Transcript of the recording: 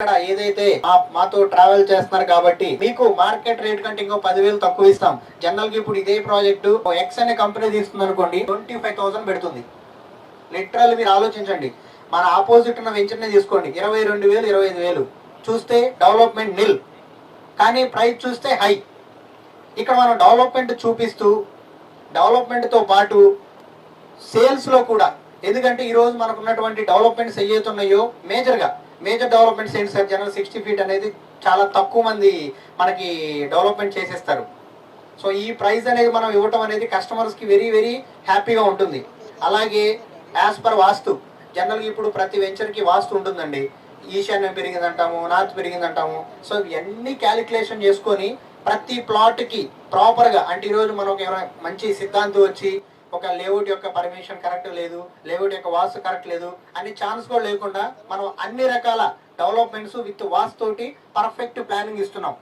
ఇక్కడ ఏదైతే మా- మాతో ట్రావెల్ చేస్తున్నారు కాబట్టి మీకు మార్కెట్ రేట్ కంటే ఇంకో పదివేలు తక్కువ ఇస్తాం. జనరల్గా ఇప్పుడు ఇదే ప్రాజెక్టు ఎక్స్ అనే కంపెనీ తీసుకుంది అనుకోండి ట్వంటీ ఫైవ్ థౌసండ్ పెడుతుంది. లిటరల్ మీరు ఆలోచించండి. మన ఆపోజిట్ ఉన్న వెంచర్నే తీసుకోండి ఇరవై రెండు వేలు ఇరవై ఐదు వేలు. చూస్తే డెవలప్మెంట్ నిల్ కానీ ప్రైస్ చూస్తే హై ఇక్కడ మనం డెవలప్మెంట్ చూపిస్తూ డెవలప్మెంట్తో పాటు సేల్స్లో కూడా. ఎందుకంటే ఈరోజు మనకున్నటువంటి డెవలప్మెంట్స్ ఏవైతే మేజర్గా మేజర్ డెవలప్మెంట్స్ ఏంటి సార్ జనరల్ సిక్స్టీ ఫీట్ అనేది చాలా తక్కువ మంది మనకి డెవలప్మెంట్ చేసేస్తారు. సో ఈ ప్రైస్ అనేది మనం ఇవ్వటం అనేది కస్టమర్స్కి వెరీ వెరీ హ్యాపీగా ఉంటుంది. అలాగే యాజ్ పర్ వాస్తు జనరల్గా ఇప్పుడు ప్రతి వెంచర్కి వాస్తు ఉంటుందండి. ఈశాన్యం పెరిగిందంటాము నార్త్ పెరిగిందంటాము. సో ఇవన్నీ క్యాలిక్యులేషన్ చేసుకొని ప్రతి ప్లాట్కి ప్రాపర్గా అంటే ఈ రోజు మనం ఒక మంచి సిద్ధాంతం వచ్చి ఒక లేఅవుట్ యొక్క పర్మిషన్ కరెక్ట్ లేదు లేఅవుట్ యొక్క వాస్తు కరెక్ట్ లేదు అన్ని ఛాన్స్ కూడా లేకుండా మనం అన్ని రకాల డెవలప్మెంట్స్ విత్ వాస్తు తోటి పర్ఫెక్ట్ ప్లానింగ్ ఇస్తున్నాం.